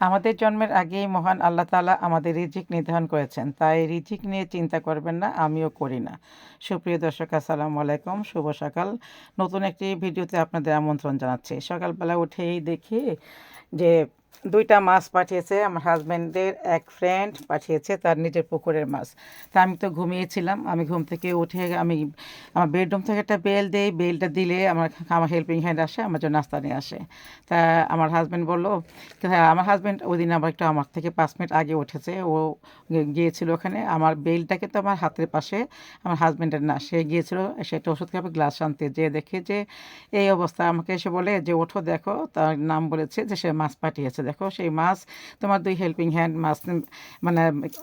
আমাদের জন্মের আগেই মহান আল্লাহ তালা আমাদের রিজিক নির্ধারণ করেছেন। তাই রিজিক নিয়ে চিন্তা করবেন না, আমিও করি না। সুপ্রিয় দর্শক, আসসালামু আলাইকুম, শুভ সকাল। নতুন একটি ভিডিওতে আপনাদের আমন্ত্রণ জানাচ্ছি। সকালবেলা উঠেই দেখি যে দুইটা মাছ পাঠিয়েছে, আমার হাজব্যান্ডের এক ফ্রেন্ড পাঠিয়েছে তার নিজের পুকুরের মাছ। তা আমি তো ঘুমিয়েছিলাম, আমি ঘুম থেকে উঠে আমি, আমার বেডরুম থেকে একটা বেল দেই বেলটা দিলে আমার আমার হেল্পিং হ্যান্ড আসে, আমার জন্য নাস্তা নিয়ে আসে। তা আমার হাজব্যান্ড বলল হ্যাঁ আমার হাজব্যান্ড ওই দিন আবার একটু আমার থেকে পাঁচ মিনিট আগে উঠেছে, ও গিয়েছিল ওখানে, আমার বেলটাকে তো আমার হাতের পাশে, আমার হাজব্যান্ডের না, সে গিয়েছিল সেটা ওষুধ খাবে গ্লাস আনতে যে দেখে যে, এই অবস্থা আমাকে এসে বলে যে, ওঠো, দেখো। তার নাম বলেছে যে, সে মাছ পাঠিয়েছে। দেখো, সেই মাছ তোমার দুই হেল্পিং হ্যান্ড মাছ মানে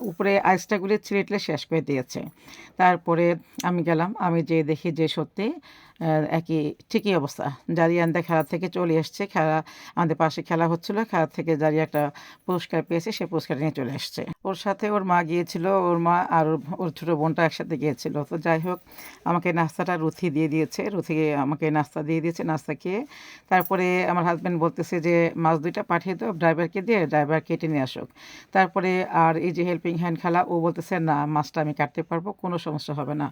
উপরে আইসটাগুলি ছিঁড়ে শেষ করে দিয়েছে। তারপরে আমি গেলাম, আমি যে দেখি যে সত্যি একই, ঠিকই অবস্থা। জারিয়ানদা খেলা থেকে চলে এসছে। খেলা, আমাদের পাশে খেলা হচ্ছিল। খেলা থেকে জারিয়া একটা পুরস্কার পেয়েছে। সে পুরস্কার নিয়ে চলে এসছে। ওর সাথে ওর মা গিয়েছিল। ওর মা আর ওর ছোটো বোনটা একসাথে গিয়েছিল। তো যাই হোক, আমাকে নাস্তাটা রুথি দিয়ে দিয়েছে। রুথি আমাকে নাস্তা দিয়ে দিয়েছে। নাস্তা খেয়ে তারপরে আমার হাজব্যান্ড বলতেছে যে, মাছ দুইটা পাঠিয়ে দাও ড্রাইভারকে দিয়ে ড্রাইভার কেটে নিয়ে আসুক। তারপরে আর এই যে হেল্পিং হ্যান্ড খেলা, ও বলতেছে, না, মাছটা আমি কাটতে পারব, কোনো সমস্যা হবে না।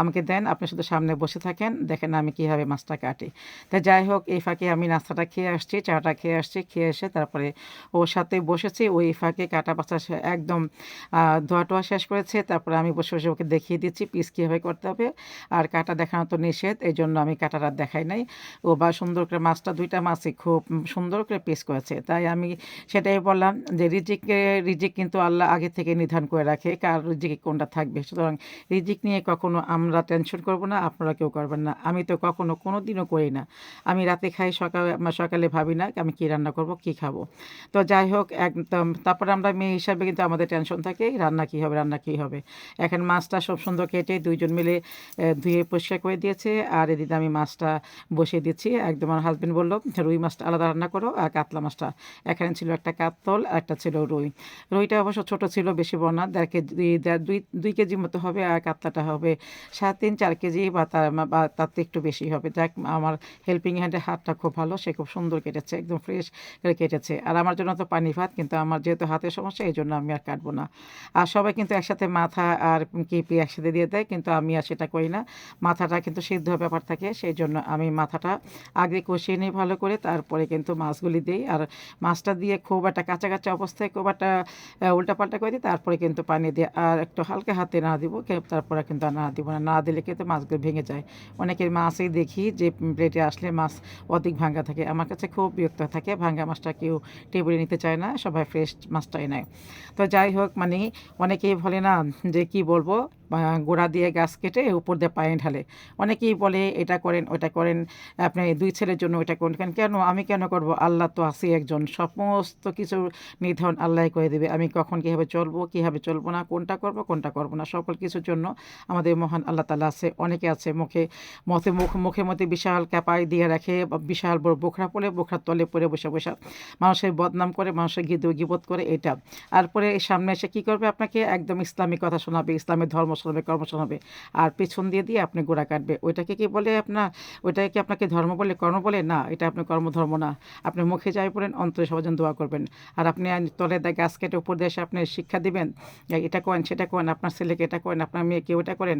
আমাকে দেন, আপনি শুধু সামনে বসে থাকেন, দেখেন আমি কীভাবে মাছটা কাটি। তা যাই হোক এই ফাঁকে আমি নাস্তাটা খেয়ে আসছি, চাটা খেয়ে আসছি, খেয়ে এসে তারপরে ওর সাথে বসেছি। ওই ফাঁকে কাটা বাচ্চা একদম ধোয়া টোয়া শেষ করেছে। তারপরে আমি বসে বসে ওকে দেখিয়ে দিচ্ছি, পিস কীভাবে করতে হবে। আর কাটা দেখানো তো নিষেধ এই জন্য আমি কাটাটা দেখাই নাই। ও বা সুন্দর করে মাছটা, দুইটা মাছই খুব সুন্দর করে পিস করেছে। তাই আমি সেটাই বললাম যে রিজিকে রিজিক কিন্তু আল্লাহ আগে থেকে নির্ধারণ করে রাখে। কার রিজিকে কোনটা থাকবে? সুতরাং রিজিক নিয়ে কখনো আমরা টেনশন করব না, আপনারা কেউ করবেন না। তো কখনো কোনো দিনও করি না। আমি রাতে খাই, সকালে সকালে ভাবি না আমি কী রান্না করব, কী খাব। তো যাই হোক, একদম তারপরে আমরা মেয়ে হিসাবে কিন্তু আমাদের টেনশন থাকে, রান্না কী হবে, রান্না কী হবে। এখন মাছটা সব সুন্দর কেটে দুইজন মিলে ধুয়ে পরিষ্কার করে দিয়েছে। আর এদিকে আমি মাছটা বসিয়ে দিচ্ছি। একদম আমার হাজব্যান্ড বলল, রুই মাছটা আলাদা রান্না করো আর কাতলা মাছটা। এখানে ছিল একটা কাতল একটা ছিল রুই। রুইটা অবশ্য ছোট ছিল, বেশি বড় না, দেড় কেজি দুই দুই কেজির মতো হবে আর কাতলাটা হবে সাত তিন চার কেজি বা তার বা তার একটু বেশি হবে। যাক আমার হেল্পিং হ্যান্ডের হাতটা খুব ভালো, সে খুব সুন্দর কেটেছে, একদম ফ্রেশ করে কেটেছে। আর আমার জন্য তো পানি ভাত, কিন্তু আমার যেহেতু হাতের সমস্যা, এই জন্য আমি আর কাটবো না। আর সবাই কিন্তু একসাথে মাথা আর কেপি একসাথে দিয়ে দেয়, কিন্তু আমি আর সেটা করি না। মাথাটা কিন্তু সিদ্ধ ব্যাপার থাকে, সেই জন্য আমি মাথাটা আগে কষিয়ে নিই ভালো করে, তারপরে কিন্তু মাছগুলি দিই। আর মাছটা দিয়ে খুব একটা কাঁচা কাঁচা অবস্থায় খুব একটা উল্টাপাল্টা করে দিই, তারপরে কিন্তু পানি দিয়ে আর একটু হালকা হাতে না দিব, তারপরে কিন্তু না দিব না। না দিলে কিন্তু মাছগুলো ভেঙে যায়। অনেকের মাছই দেখি যে প্লেটে আসলে মাছ অধিক ভাঙ্গা থাকে। আমার কাছে খুব বিরক্ত থাকে, ভাঙ্গা মাছটা কেউ টেবিলে নিতে চায় না, সবাই ফ্রেশ মাছটাই নেয়। তো যাই হোক মানে অনেকেই বলে না যে কি বলব? গোড়া দিয়ে গাছ কেটে উপর দিয়ে পায়ে ঢালে। অনেকেই বলে, এটা করেন ওটা করেন, আপনি দুই ছেলের জন্য ওইটা করেন। কেন আমি কেন করব? আল্লাহ তো আছি একজন। সমস্ত কিছু নির্ধারণ আল্লাহ করে দেবে। আমি কখন কীভাবে চলবো কীভাবে চলবো না, কোনটা করব কোনটা করব না, সকল কিছুর জন্য আমাদের মহান আল্লাহ তালা আছে। অনেকে আছে মুখে, মতে মুখ মুখের মধ্যে বিশাল ক্যাপাই দিয়ে রাখে, বিশাল বড় বোখরা পড়ে, বোখরার তলে পড়ে বসে বসে মানুষের বদনাম করে, মানুষের গিদ গিবোধ করে এটা। আর পরে সামনে এসে কী করবে আপনাকে? একদম ইসলামিক কথা শোনাবে, ইসলামের ধর্ম শোনাবে কর্ম শোনাবে আর পেছন দিয়ে দিয়ে আপনি গোড়া কাটবে। ওইটাকে কি বলে আপনার, ওইটাকে কি আপনাকে ধর্ম বলে, কর্ম বলে? না, এটা আপনার কর্মধর্ম না। আপনি মুখে যাই পড়েন, অন্তরে সবাজন দোয়া করবেন। আর আপনি তলে দেয় গাছ কেটে উপর দেশে আপনি শিক্ষা দিবেন এটা করেন, সেটা করেন, আপনার ছেলেকে এটা করেন, আপনার মেয়েকে ওটা করেন?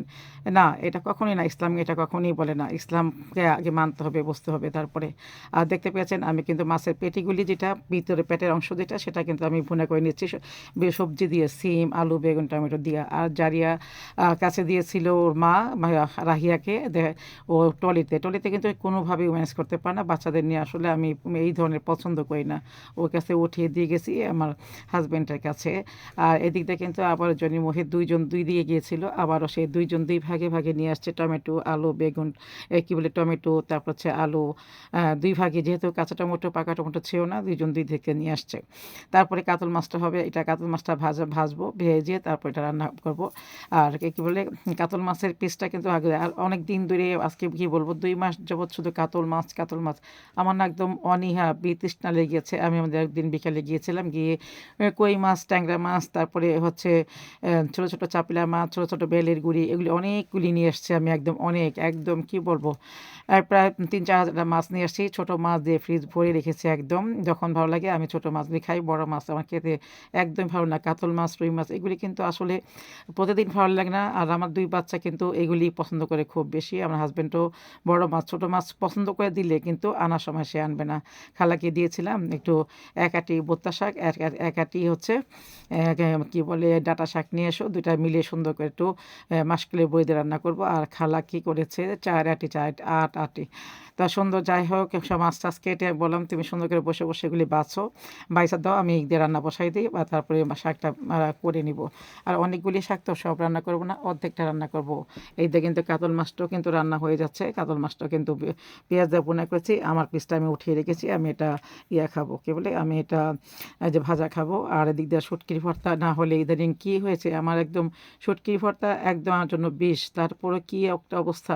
না, এটা কখনই না। ইসলাম এটা কখনই বলে না। ইসলামকে আগে মানতে হবে, বুঝতে হবে তারপরে। আর দেখতে পেয়েছেন, আমি কিন্তু মাছের পেটিগুলি যেটা, ভিতরে পেটের অংশ যেটা, সেটা কিন্তু আমি ভুনে করে নিচ্ছি। সবজি দিয়ে, সিম, আলু, বেগুন, টমেটো দিয়ে। আর জারিয়া কাছে দিয়েছিল ওর মা রাহিয়াকে ও টলিতে। টলিতে কিন্তু কোনোভাবেই ম্যানেজ করতে পারে না। বাচ্চাদের নিয়ে আসলে আমি এই ধরনের পছন্দ করি না। ওর কাছে উঠিয়ে দিয়ে গেছি আমার হাজব্যান্ডের কাছে। আর এদিক দিয়ে কিন্তু আবার জনি মহিত দুইজন দুই দিয়ে গিয়েছিল। আবারও সেই দুইজন দুই ভাগে ভাগে নিয়ে আসছে। টমেটো, আলু, বেগুন কী বলে টমেটো, তারপর হচ্ছে আলু। দুই ভাগে যেহেতু কাঁচা টমেটো পাকা টমেটো ছিল না, দুইজন দুই থেকে নিয়ে আসছে। তারপরে কাতল মাছটা হবে। এটা কাতল মাছটা ভাজা, ভাজবো, ভেজে তারপর এটা রান্না করব। আর কি বলে, কাতল মাছের পিসটা কিন্তু আগে আর অনেক দিন ধরে আজকে কি বলব, দুই মাস যাবৎ শুধু কাতল মাছ কাতল মাছ। আমার না একদম অনীহা, বিতৃষ্ণা লেগেছে আমি আমাদের একদিন বিকালে গিয়েছিলাম, গিয়ে কই মাছ, ট্যাংরা মাছ, তারপরে হচ্ছে ছোট ছোট চাপিলা মাছ, ছোট ছোট বেলের গুড়ি, এগুলি অনেকগুলি নিয়ে এসছে আমি একদম অনেক, একদম কি বলব। প্রায় তিন চার হাজার মাছ নিয়ে আসছি ছোট মাছ দিয়ে ফ্রিজ ভরে রেখেছি একদম। যখন ভালো লাগে আমি ছোট মাছগুলি খাই, বড় মাছ আমার খেতে একদম ভালো না, কাতল মাছ, রুই মাছ, এগুলি কিন্তু আসলে প্রতিদিন ভালো লাগে না। আর আমার দুই বাচ্চা কিন্তু এগুলি পছন্দ করে খুব বেশি। আমার হাজব্যান্ডও বড় মাছ, ছোট মাছ পছন্দ করে দিলে কিন্তু আনার সময় সে আনবে না। খালাকে দিয়েছিলাম একটু এক আটি বোত্তা শাক, এক আটি হচ্ছে কি বলে, ডাটা শাক নিয়ে এসো, দুইটা মিলিয়ে সুন্দর করে একটু মাসকেলের বই দিয়ে রান্না করব। আর খালা কি করেছে, চার আটি, চার আট, আটি তা সুন্দর, যাই হোক সব মাছ টাছ কেটে বললাম, তুমি সুন্দর করে বসে বসে এগুলি বাছো, বাইসা দাও, আমি দিয়ে রান্না বসাই দিই, বা তারপরে শাকটা করে নিব। আর অনেকগুলি শাক তো সব রান্না করব না, অর্ধেকটা রান্না করব। এই দিয়ে কিন্তু কাতল মাছটাও কিন্তু রান্না হয়ে যাচ্ছে, কাতল মাছটাও কিন্তু পেঁয়াজ দিয়ে বোনা করেছি, আমার পিসটা আমি উঠিয়ে রেখেছি, আমি এটা ইয়া খাব, কি বলে, আমি এটা যে ভাজা খাব, আর এদিক দিয়ে শুটকির ভর্তা, না হলে ইদানিং কি হয়েছে, আমার একদম শুটকির ভর্তা একদম আমার জন্য বিষ তারপরে কি একটা অবস্থা।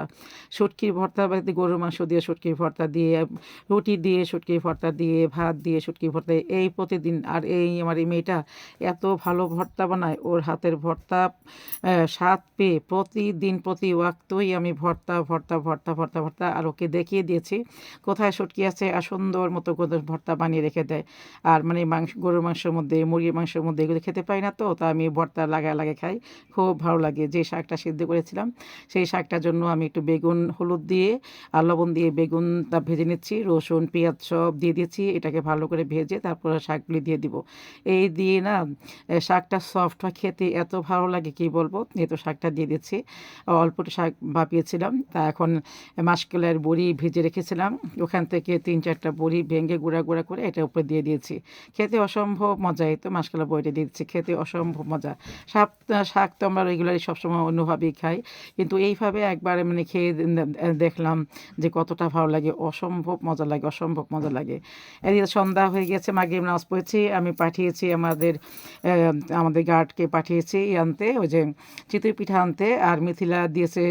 শুটকির ভর্তা বা গরুর মাংস দিয়ে শুটকির ভর্তা দিয়ে, রুটি দিয়ে শুটকির ভর্তা দিয়ে, ভাত দিয়ে শুটকির ভর্তা এই প্রতিদিন, আর এই আমার এই মেয়েটা এত ভালো ভর্তা বানায়, ওর হাতের ভর্তা স্বাদ পেয়ে প্রতিদিন প্রতি ওয়াক্তই আমি ভর্তা ভর্তা ভর্তা ভর্তা ভর্তা আর ওকে দেখিয়ে দিয়েছি। কোথায় শুটকি আছে? আর সুন্দর মতো ভর্তা বানিয়ে রেখে দেয়। আর মানে মাংস, গরুর মাংসের মধ্যে, মুরগির মাংসের মধ্যে এগুলো খেতে পাই না তো, তা আমি ভর্তা লাগা লাগে খাই। খুব ভালো লাগে যে শাকটা সিদ্ধ করেছিলাম। সেই শাকটার জন্য আমি একটু বেগুন, হলুদ দিয়ে আর লবণ দিয়ে বেগুনটা ভেজে নিচ্ছি। রসুন, পেঁয়াজ সব দিয়ে দিয়েছি। এটাকে ভালো করে ভেজে তারপরে শাকগুলি দিয়ে দিব। এই দিয়ে না শাকটা সফট খেতে এত ভালো লাগে, কি বলব? এই তো শাকটা দিয়ে দিচ্ছি, অল্প শাক ভাপিয়েছিলাম। তা এখন মাসকলাইয়ের বড়ি ভেজে রেখেছিলাম। ওখান থেকে তিন চারটা বড়ি ভেঙে গুঁড়া গুঁড়া করে এটা উপরে দিয়ে দিয়েছি। খেতে অসম্ভব মজা এই তো মাসকলা বড়িটা দিয়ে দিচ্ছি, খেতে অসম্ভব মজা। শাক শাক তো আমরা রেগুলারই সবসময় অন্যভাবেই খাই। কিন্তু এইভাবে একবার মানে খেয়ে দেখলাম যে কতটা ভালো লাগে, অসম্ভব মজা লাগে, অসম্ভব মজা লাগে। এদিকে সন্ধ্যা হয়ে গেছে, মাগরিব নামাজ পড়েছি। আমি পাঠিয়েছি আমাদের আমাদের গার্ডকে পাঠিয়েছি আনতে। ওই যে চিতই পিঠা আনতে আর মিথিলা দিয়েছে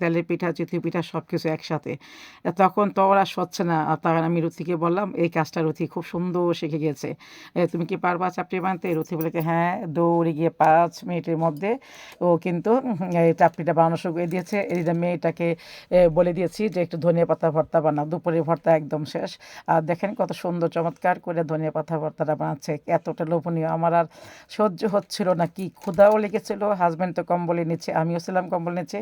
তেলের পিঠা, চিতই পিঠা, সব কিছু একসাথে। তখন তো ওরা সচ্ছে না। আর তখন আমি রুথিকে বললাম, এই কাজটা রুথি খুব সুন্দর শিখে গেছে তুমি কি পারবা চাপটি বানতে রুথি বলে হ্যাঁ দৌড়ে গিয়ে পাঁচ মিনিটের মধ্যে ও কিন্তু এই চাপটিটা বানানো শুরু করে দিয়েছে। এই যে মেয়েটাকে বলে দিয়েছি যে একটু ধনিয়া পাতা ভর্তা বানাও। দুপুরের ভর্তা একদম শেষ। আর দেখেন কত সুন্দর, চমৎকার করে ধনিয়া পাতা ভর্তাটা বানাচ্ছে। এতটা লোভনীয়। আমার আর সহ্য হচ্ছিল না। কি ক্ষুধাও লেগেছিল। হাজব্যান্ড তো কম্বলে নিচ্ছে, আমিও ছিলাম কম্বল নিচ্ছে।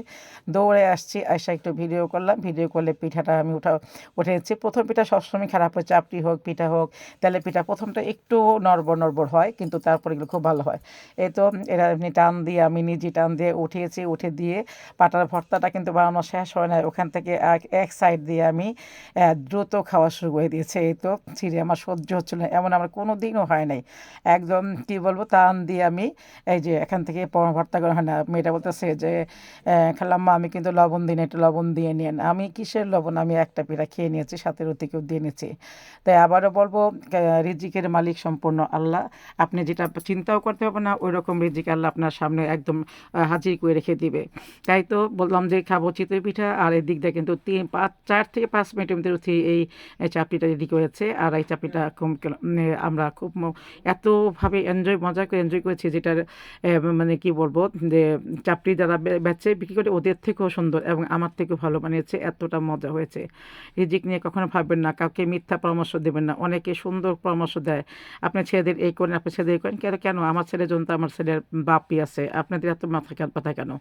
দৌড়ে আসছি আসা একটু ভিডিও করলাম ভিডিও করলে পিঠাটা আমি উঠা, উঠে নিচ্ছি। প্রথম পিঠা সবসময় খারাপ হয় চাপটি হোক, পিঠা হোক তেলে পিঠা প্রথমটা একটু নড়বড় নড়বড় হয়, কিন্তু তারপরে এগুলো খুব ভালো হয়। এই তো এরা এমনি টান দিয়ে, আমি নিজে টান দিয়ে উঠিয়েছি, উঠে দিয়ে পাটার ভর্তাটা কিন্তু বানানো শেষ হয় না। ওখান থেকে এক এক সাইড দিয়ে আমি দ্রুত খাওয়া শুরু করে দিয়েছে। এই তো ছিঁড়ে আমার সহ্য হচ্ছিল না, এমন আমার কোনো দিনও হয় নাই। একদম কি বলব, টান দিয়ে আমি, এই যে এখান থেকে ভর্তা করা হয় না মেয়েটা বলতেছে যে খালাম্মা আমি কিন্তু লবণ দিন একটু লবণ দিয়ে নিন। আমি কিসের লবণ? আমি একটা পিঠা খেয়ে নিয়েছি, সাথে রুটিকেও দিয়ে নিয়েছি। তাই আবারও বলব রিজিকের মালিক সম্পূর্ণ আল্লাহ। আপনি যেটা চিন্তাও করতে হবে না ওই রকম রিজিক আল্লাহ আপনার সামনে একদম হাজির করে রেখে দিবে। তাই তো বললাম যে, খাব চিতই পিঠা, আর এই দিক দিয়ে কিন্তু তিন, পাঁচ, চার থেকে পাঁচ মিনিটের মধ্যে রুচি এই চাপড়িটা রেডি করেছে। আর এই চাপড়িটা খুব আমরা খুব এতভাবে এনজয় মজা করে এনজয় করেছি, যেটার মানে কি বলব, যে চাপড়ি যারা বেচে বিক্রি করে ওদের থেকেও সুন্দর এবং আমার থেকেও ভালো বানিয়েছে, এতটা মজা হয়েছে। রিজিক নিয়ে কখনো ভাববেন না, কাউকে মিথ্যা পরামর্শ দেবেন না, অনেকে সুন্দর পরামর্শ দেয়। আপনার ছেলেদের এই করেন আপনার ছেলেদের এই করেন, কেন কেন? আমার ছেলে জন্য তো আমার ছেলের বাপই আছে, আপনাদের এত মাথা কথা কেন?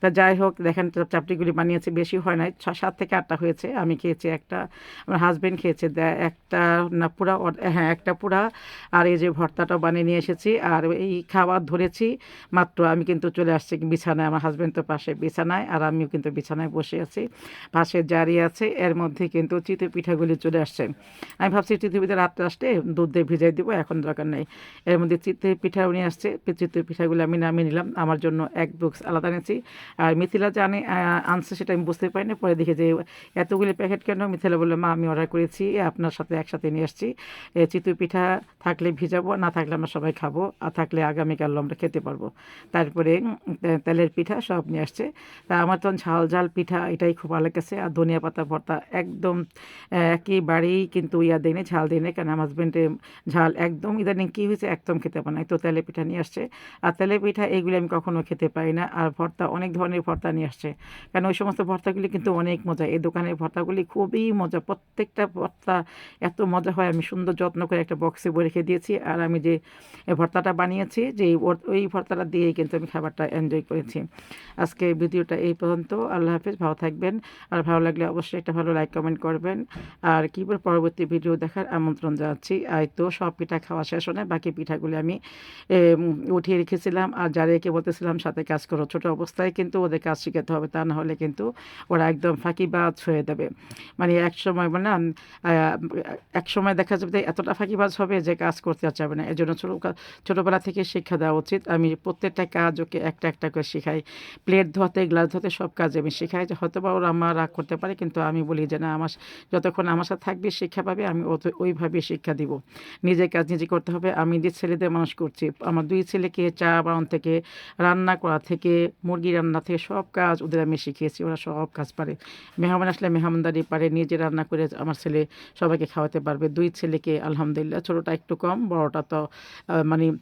তা যাই হোক, দেখেন চাপ- চাপটিগুলি বানিয়েছে, বেশি হয় নাই, ছ, সাত থেকে আটটা হয়েছে, আমি খেয়েছি একটা, আমার হাজবেন্ড খেয়েছে একটা না পুরা হ্যাঁ একটা পুরা, আর এই যে ভর্তাটা বানিয়ে নিয়ে এসেছি, আর এই খাবার ধরেছি, মাত্র আমি কিন্তু চলে আসছি বিছানায় আমার হাজব্যান্ড তো পাশে বিছানায় আর আমিও কিন্তু বিছানায় বসে আছি। পাশে জারি আছে এর মধ্যে কিন্তু চিতই পিঠাগুলি চলে আসছে। আমি ভাবছি চিতই পিঠা রাত্রে আসলে দুধ দিয়ে ভিজাই দিব এখন দরকার নেই। এর মধ্যে চিতই পিঠাও নিয়ে আসছে চিতই পিঠাগুলো আমি নামিয়ে নিলাম। আমার জন্য এক বক্স আলাদা নিয়েছি আর মিথিলা জানে আনছে সেটা আমি বুঝতে পারিনি। পরে দেখে যে এতগুলি প্যাকেট কেন? মিথিলা বলল মা আমি অর্ডার করেছি আপনার সাথে একসাথে নিয়ে আসছি। এ, চিতই পিঠা থাকলে ভিজাবো না থাকলে আমরা সবাই খাব আর থাকলে আগামীকাল আমরা খেতে পারব। তারপরে তেলের পিঠা সব নিয়ে আসছে। তা আমার তো ঝাল ঝাল পিঠা এটাই খুব ভালো লেগেছে আর ধনিয়া পাতা ভর্তা একদম আহ, একেবারেই কিন্তু ইয়া দিনে ঝাল দিনে কারণ আমার হাজব্যান্ডে ঝাল একদম ইদানিং কী হয়েছে একদম খেতে পারে না তো তেলের পিঠা নিয়ে আসছে। আর তেলের পিঠা এগুলি আমি কখনো খেতে পারি না। আর ভর্তা অনেক ধরনের ভর্তা নিয়ে আসছে। কারণ ওই সমস্ত ভর্তাগুলি কিন্তু অনেক মজা এই দোকানের ভর্তাগুলি খুবই মজা প্রত্যেকটা ভর্তা এত মজা হয়। আমি সুন্দর যত্ন করে একটা বক্সে বয়ে রেখে দিয়েছি। আর আমি যে ভর্তাটা বানিয়েছি যে ওই ভর্তাটা দিয়েই কিন্তু আমি খাবারটা এনজয় করেছি। আজকে ভিডিওটা এই পর্যন্ত। আল্লাহ হাফিজ, ভালো থাকবেন। আর ভালো লাগলে অবশ্যই একটা ভালো লাইক কমেন্ট করবেন। আর কী বলে পরবর্তী ভিডিও দেখার আমন্ত্রণ জানাচ্ছি। আর তো সব পিঠা খাওয়া শেষ হয় বাকি পিঠাগুলি আমি উঠিয়ে রেখেছিলাম। আর যারা একে বলতেছিলাম, সাথে কাজ করো ছোটো অবস্থায়। কিন্তু ওদের কাজ শিখাতে হবে, তা না হলে কিন্তু ওরা একদম ফাঁকিবাজ হয়ে দেবে মানে এক সময় মানে এক সময় দেখা যাবে এতটা ফাঁকিবাজ হবে যে কাজ করতে চাবে না। এর জন্য ছোটো ছোটোবেলা থেকে শিক্ষা দেওয়া উচিত। আমি প্রত্যেকটা কাজ ওকে একটা একটা করে শেখাই। প্লেট ধোয়াতে, গ্লাস ধোয়াতে সব কাজ আমি শেখাই। যে হয়তো বা ওরা আমার রাগ করতে পারে, কিন্তু আমি বলি যে, না, আমার যতক্ষণ আমার সাথে থাকবে, শিক্ষা পাবে, আমি ওত- ওইভাবে শিক্ষা দিব। নিজের কাজ নিজে করতে হবে। আমি যে ছেলেদের মানুষ করছি, আমার দুই ছেলেকে চা বানানো থেকে, রান্না করা থেকে, মুরগি রান্না থেকে সব কাজ ওদের আমি শিখিয়েছি। ওরা সব কাজ পারে। মেহমান আসলে মেহমানদারি পারে, নিজে রান্না করে আমার ছেলে সবাইকে খাওয়াতে পারবে। দুই ছেলেকে আলহামদুলিল্লাহ, ছোটোটা একটু কম, বড়টা তো মানে